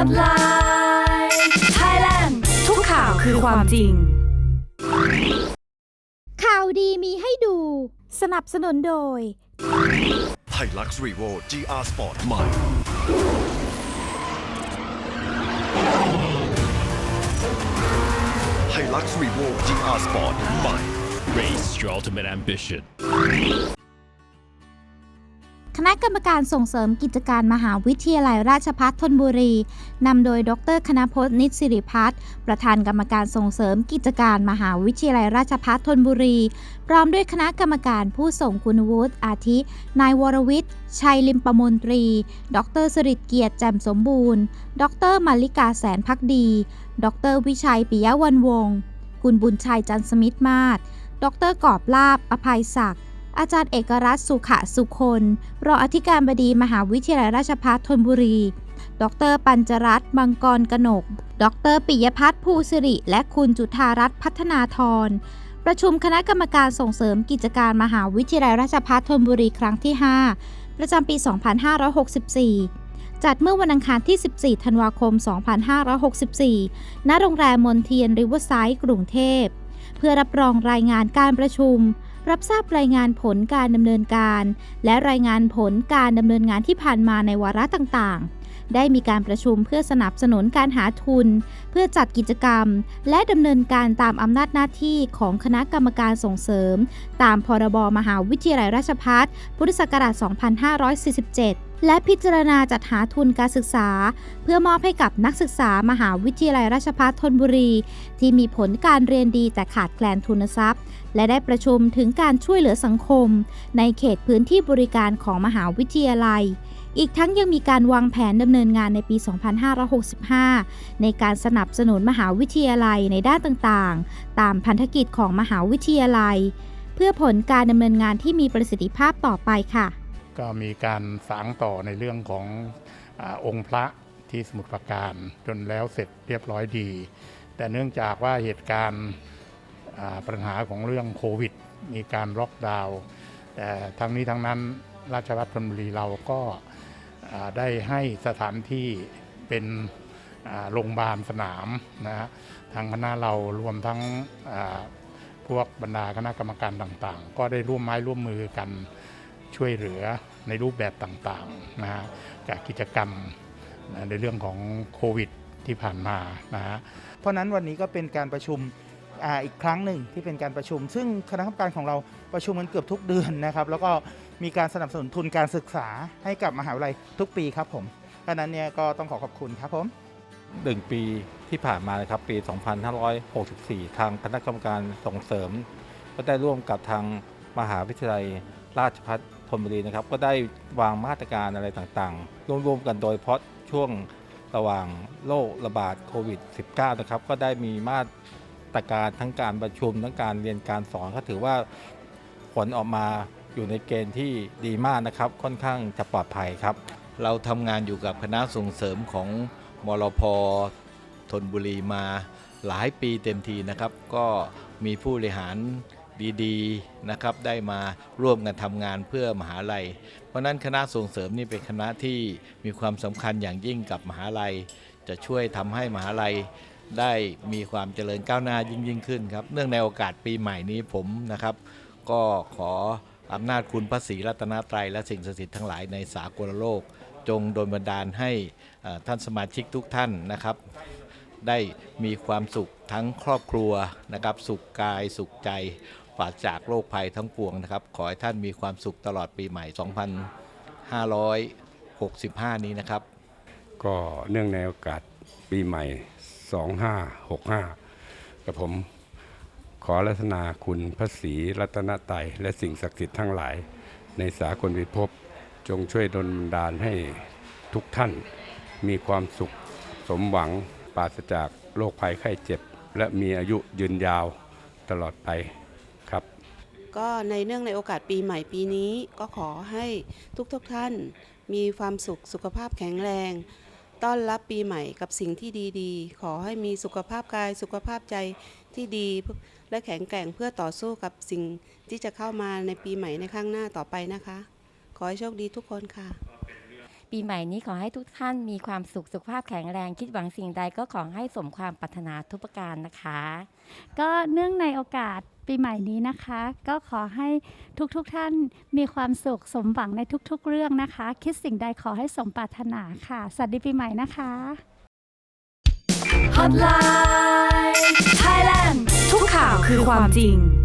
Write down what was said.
Spotlight Thailand ทุกข่าวคือความจริง ข่าวดีมีให้ดู สนับสนุนโดยไฮลักซ์รีโว GR Sport ใหม่ไฮลักซ์รีโว GR Sport ใหม่ Race your ultimate ambition. คณะกรรมการส่งเสริมกิจการมหาวิทยาลัยราชภัฏธนบุรี นำโดย ดร คณพจน์นิตสิริพัฒน์ประธานกรรมการส่งเสริมกิจการมหาวิทยาลัยราชภัฏธนบุรี พร้อมด้วยคณะกรรมการผู้ส่งคุณวุฒิอาทิ นายวรวิทย์ ชัยลิมประมนตรี ดรสริตเกียรติแจ่มสมบูรณ์ ดรมาริกาแสนพักดี ดร วิชัยปิยะวันวงศ์ คุณบุญชัยจันสมิทธมาศดรกอบลาบ อภัยศักดิ์ อาจารย์เอกรัตน์สุขะสุคนรองอธิการบดีมหาวิทยาลัยราชภัฏธนบุรี ดร ปัญจรัตน์มังกรกนก ดร ปิยพัฒน์ภูสิริ และคุณจุธารัตน์พัฒนาธร ประชุมคณะกรรมการส่งเสริมกิจการมหาวิทยาลัยราชภัฏธนบุรีครั้งที่ 5 ประจำปี 2564 จัดเมื่อวันอังคารที่ 14 ธันวาคม 2564 ณ โรงแรมมนเทียนริเวอร์ไซด์กรุงเทพ เพื่อรับรองรายงานการประชุม รับทราบรายงานผลการดำเนินการ และรายงานผลการดำเนินงานที่ผ่านมาในวาระต่างๆ ได้มีการประชุมเพื่อสนับสนุนการหาทุน เพื่อจัดกิจกรรม และดำเนินการตามอำนาจหน้าที่ของคณะกรรมการส่งเสริม ตามพรบมหาวิทยาลัยราชภัฏพุทธศักราช 2547 และพิจารณาจัดหาทุนการศึกษา เพื่อมอบให้กับนักศึกษามหาวิทยาลัยราชภัฏธนบุรี ที่มีผลการเรียนดีแต่ขาดแคลนทุนทรัพย์ และได้ประชุมถึงการช่วยเหลือสังคม ในเขตพื้นที่บริการของมหาวิทยาลัยอีกทั้งยังมีการวางแผนดำเนินงานในปี 2565 ในการสนับสนุนมหาวิทยาลัยในด้านต่างๆ ตามพันธกิจของมหาวิทยาลัย เพื่อผลการดำเนินงานที่มีประสิทธิภาพต่อไปค่ะ ก็มีการสางต่อในเรื่องของอองค์พระที่สมุทรปราการจนแล้วเสร็จเรียบร้อยดี แต่เนื่องจากว่าเหตุการณ์ปัญหาของเรื่องโควิด มีการล็อกดาวน์แต่ทั้งนี้ทั้งนั้นราชวัตรธนบุรีเราก็ได้ให้สถานที่เป็นโรงพยาบาลสนามนะฮะทางคณะเรารวมทั้งพวกบรรดาคณะกรรมการต่างๆ ก็ได้ร่วมไม้ร่วมมือกัน ช่วยเหลือในรูปแบบต่างๆนะฮะจากกิจกรรมนะในเรื่องของโควิดที่ผ่านมานะฮะเพราะนั้นวันนี้ก็เป็นการประชุมอาอีกครั้งหนึ่งที่เป็นการประชุม ซึ่งคณะกรรมการของเราประชุมกันเกือบทุกเดือนนะครับ แล้วก็มีการสนับสนุนทุนการศึกษาให้กับมหาวิทยาลัยทุกปีครับผมเพราะนั้นเนี่ยก็ต้องขอขอบคุณครับผมหนึ่งปีที่ผ่านมานะครับปี 2564 ทางคณะกรรมการส่งเสริม ก็ได้ร่วมกับทางมหาวิทยาลัยราชภัฏ ธนบุรีนะครับก็ได้วางมาตรการอะไรต่างๆ ร่วมๆกันโดยเฉพาะช่วงระหว่างโรคระบาดโควิด -19 นะครับก็ได้มีมาตรการทั้งการประชุมทั้งการเรียนการสอนก็ถือว่าผลออกมาอยู่ในเกณฑ์ที่ดีมากนะครับ ค่อนข้างจะปลอดภัยครับ เราทำงานอยู่กับคณะส่งเสริมของมรพธนบุรีมาหลายปีเต็มทีนะครับ ก็มีผู้บริหาร ดีๆนะครับได้มาร่วมกันทำงานเพื่อมหาลัย เพราะฉะนั้นคณะส่งเสริมนี่เป็นคณะที่มีความสำคัญอย่างยิ่งกับมหาลัย จะช่วยทำให้มหาลัยได้มีความเจริญก้าวหน้ายิ่งยิ่งขึ้นครับเนื่องในโอกาสปีใหม่นี้ผมนะครับ ก็ขออำนาจคุณพระศรีรัตนตรัยและสิ่งศักดิ์สิทธิ์ทั้งหลายในสากลโลก จงโดนบันดาลให้ท่านสมาชิกทุกท่านนะครับ ได้มีความสุขทั้งครอบครัวนะครับ สุขกายสุขใจ ปราศจากโรคภัยทั้งปวงนะครับ ขอให้ท่านมีความสุขตลอดปีใหม่ 2565 นี้นะครับ ก็เนื่องในโอกาสปีใหม่ 2565 กับผมขอรัตนาคุณพระศรีรัตนไตยและสิ่งศักดิ์สิทธิ์ทั้งหลาย ในสากลพิภพจงช่วยดลบันดาลให้ทุกท่านมีความสุขสมหวังปราศจากโรคภัยไข้เจ็บ และมีอายุยืนยาวตลอดไป ก็ในเนื่องในโอกาสปีใหม่ปีนี้ก็ขอให้ทุกทุกท่าน มีความสุขสุขภาพแข็งแรง ต้อนรับปีใหม่กับสิ่งที่ดีๆ ขอให้มีสุขภาพกายสุขภาพใจที่ดี และแข็งแกร่งเพื่อต่อสู้กับสิ่งที่จะเข้ามาในปีใหม่ในข้างหน้าต่อไปนะคะ ขอให้โชคดีทุกคนค่ะ ปีใหม่นี้ขอให้ทุกท่านมีความสุขสุขภาพแข็งแรง คิดหวังสิ่งใดก็ขอให้สมความปรารถนาทุกประการนะคะ ก็เนื่องในโอกาสปีใหม่นี้นะคะ ก็ขอให้ทุกๆทท่านมีความสุขสมหวังในทุกๆ เรื่องนะคะ คิดสิ่งใดขอให้สมปรารถนาค่ะ สวัสดีปีใหม่นะคะ Hotline Thailand ทุกข่าวคือความจริง